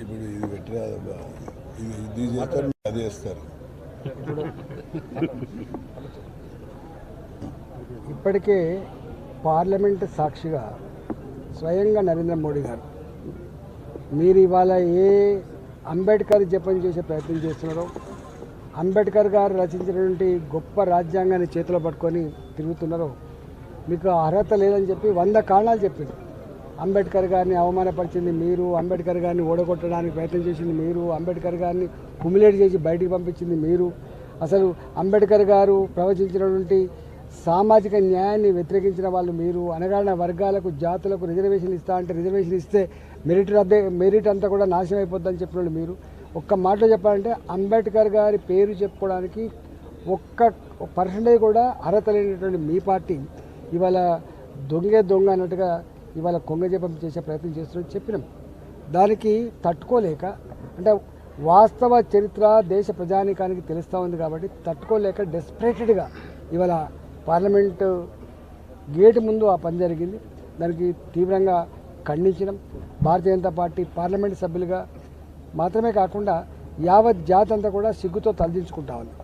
ఇప్పుడు ఇది పెట్టరాదబ్బా ఇది ఇది చేస్తారు అది చేస్తారు. ఇప్పటికే పార్లమెంట్ సాక్షిగా స్వయంగా నరేంద్ర మోడీ గారు మీరు ఇవాళ ఏ అంబేద్కర్ జపం చేసే ప్రయత్నం చేస్తున్నారో అంబేద్కర్ గారు రచించినటువంటి గొప్ప రాజ్యాంగాన్ని చేతిలో పట్టుకొని తిరుగుతున్నారో మీకు అర్హత లేదని చెప్పి వంద కారణాలు చెప్పింది. అంబేద్కర్ గారిని అవమానపరిచింది మీరు అంబేద్కర్ గారిని ఓడగొట్టడానికి ప్రయత్నం చేసింది మీరు అంబేద్కర్ గారిని హుమిలేట్ చేసి బయటికి పంపించింది మీరు. అసలు అంబేద్కర్ గారు ప్రవచించినటువంటి సామాజిక న్యాయాన్ని వ్యతిరేకించిన వాళ్ళు మీరు. అనగాడిన వర్గాలకు జాతులకు రిజర్వేషన్ ఇస్తా అంటే రిజర్వేషన్ ఇస్తే మెరిట్ అదే మెరిట్ అంతా కూడా నాశనం అయిపోద్దని చెప్పిన మీరు. ఒక్క మాటలో చెప్పాలంటే అంబేద్కర్ గారి పేరు చెప్పుకోవడానికి ఒక్క పర్సంటేజ్ కూడా అర్హత లేనటువంటి మీ పార్టీ ఇవాళ దొంగే దొంగ అన్నట్టుగా ఇవాళ కొంగజపం చేసే ప్రయత్నం చేస్తున్నట్టు చెప్పినాం. దానికి తట్టుకోలేక అంటే వాస్తవ చరిత్ర దేశ ప్రజానీకానికి తెలుస్తూ ఉంది కాబట్టి తట్టుకోలేక డెస్పరేటెడ్గా ఇవాళ పార్లమెంటు గేటు ముందు ఆ పని జరిగింది. దానికి తీవ్రంగా ఖండించడం భారతీయ జనతా పార్టీ పార్లమెంట్ సభ్యులుగా మాత్రమే కాకుండా యావత్ జాతి అంతా కూడా సిగ్గుతో తలదించుకుంటా ఉంది.